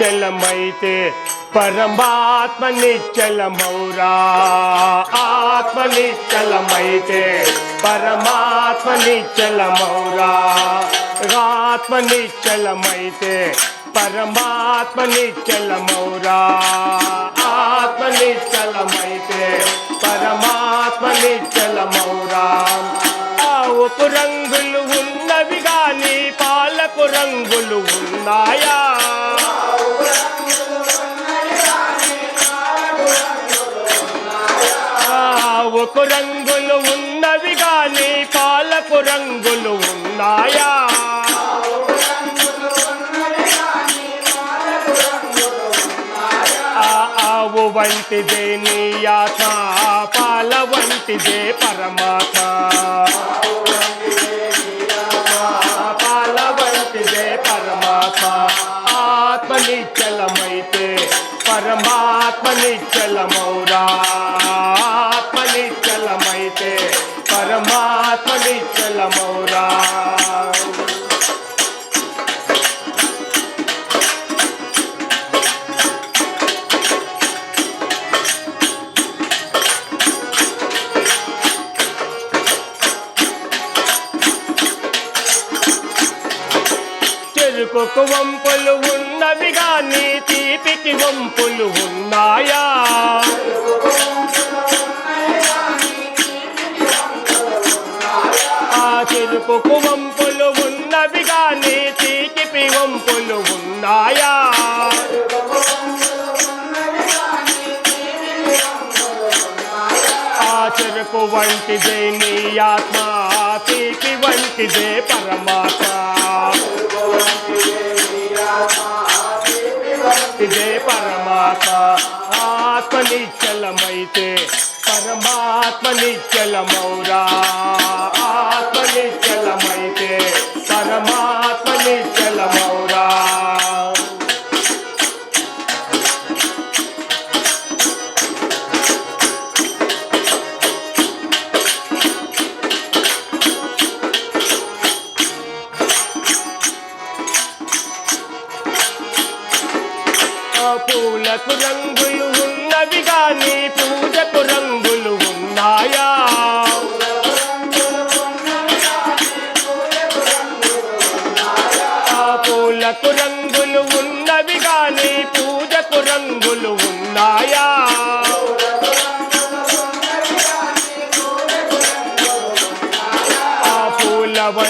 నిశ్చలమైతే పరమాత్మ నిశ్చలమౌరా ఆత్మ నిశ్చలమైతే పరమాత్మ నిశ్చలమౌరా ఆత్మ నిశ్చలమైతే పరమాత్మ నిశ్చలమౌరా ఆత్మ నిశ్చలమైతే ఆవుకు రంగులు ఉన్నవి గాని పాలకు రంగులు ఉన్నాయా? ఆ ఆవు వంటిదే నీ యాత పాల వంటిదే పరమాత్మ. పాల వంటిదే పరమాత్మ. ఆత్మ నిశ్చలమైతే పరమాత్మ నిశ్చలమౌరా పరమాత్మ నిశ్చలమౌరా వంపులు ఉన్నవిగా నీ తీపికి వంపులు ఉన్నాయా? తెలుపు వంపులు ఉన్నవి నీతికి తీపికి వంపులు ఉన్నాయా? ఆ చెరుకు వంటిదే నీ ఆత్మ తీపి వంటిదే పరమాత్మ. ఇదే పరమాత్మ. ఆత్మ నిశ్చలమైతే పరమాత్మ నిశ్చలమౌరా.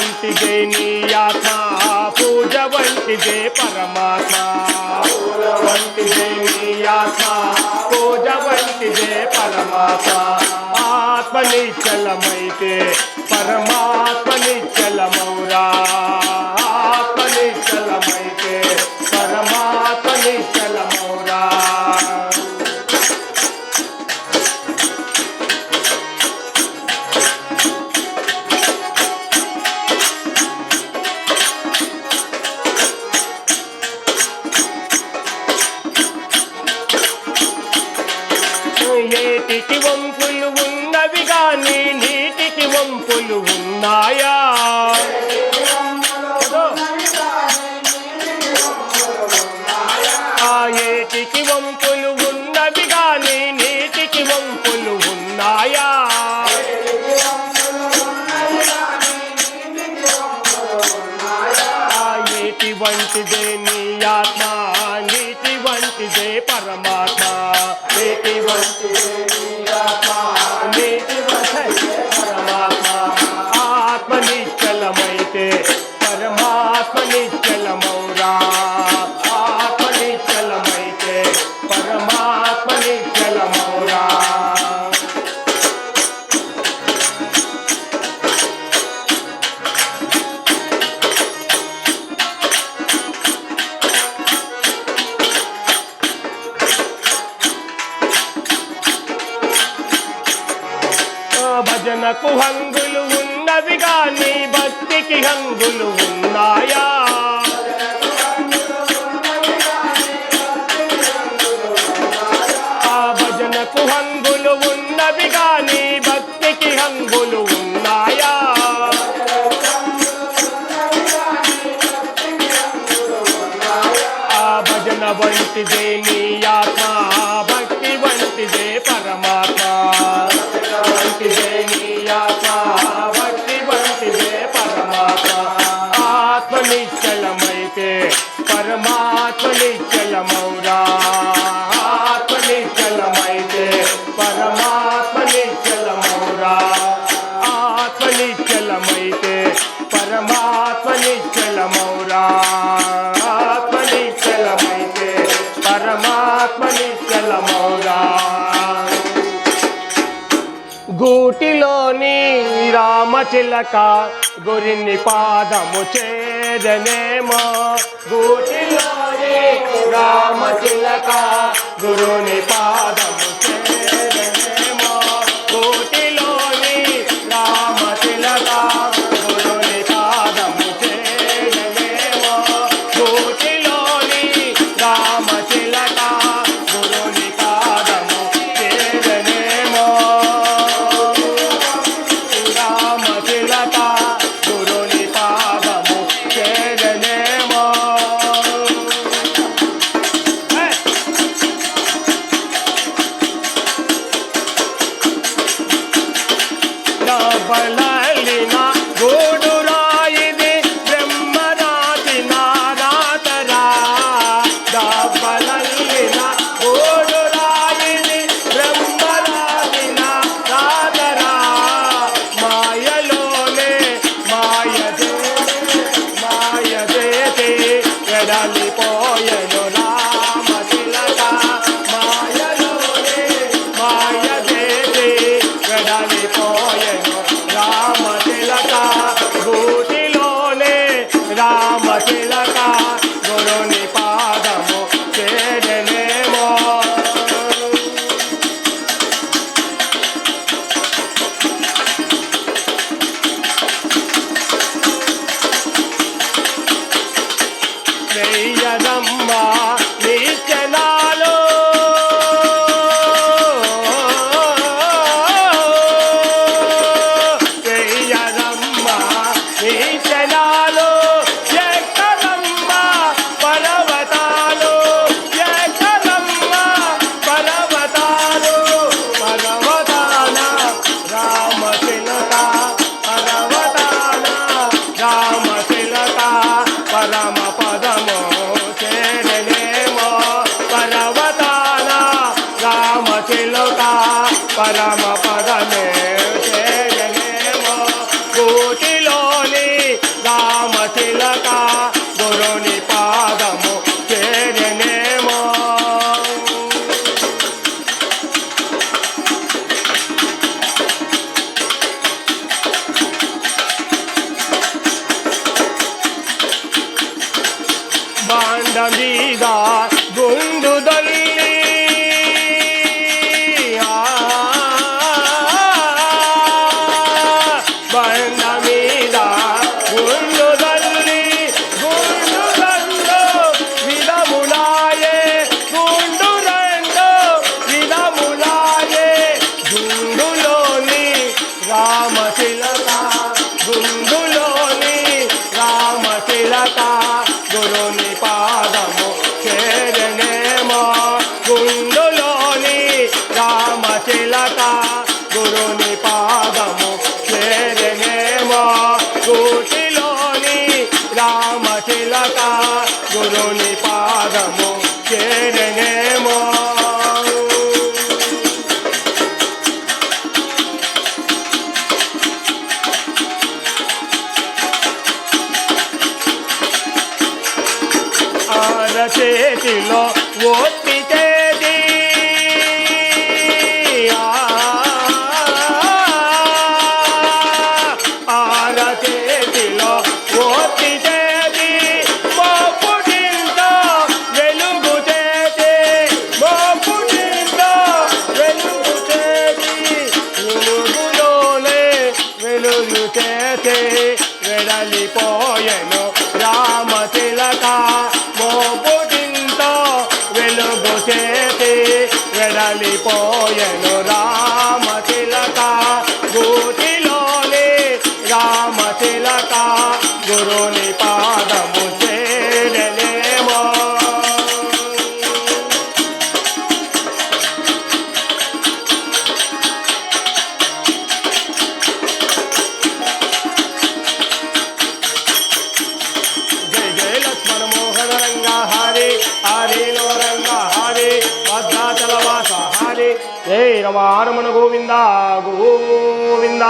పూల వంటిదే నీ ఆత్మ పూజ వంటిదే పరమాత్మ వంటిదే నీ ఆత్మ పూజ వంటిదే పరమాత్మ ఆత్మ నేటికి వంపులు ఉన్నవి గాని నీటికి వంపులు ఉన్నాయా? ఆ ఏటికి వంపులు ఉన్నవి గాని నీటికి వంపులు ఉన్నాయా? ఆ ఏటి వంటిదే నీ ఆత్మ నీటి వంటిదే పరమ ter. మనకు హంగులు ఉన్నవి గాని భక్తికి హంగులు ఉన్నాయా? ఆత్మనిశ్చలమౌగా గూటిలోని రామచిలక గురిని పాదము చేదనేమో గూటిలోని రామచిలక గురుని పాదము fire, baby. Ready for you. para Rama గుండులోని Rama చిలక గురుని పాదము చేరనేమో. కూటిలోని రామ చిలక గురుని పాదము చేరనేమో. చేతిలో Whoa. yeah. ರಮಣ ಗೋವಿಂದ ಗೋವಿಂದ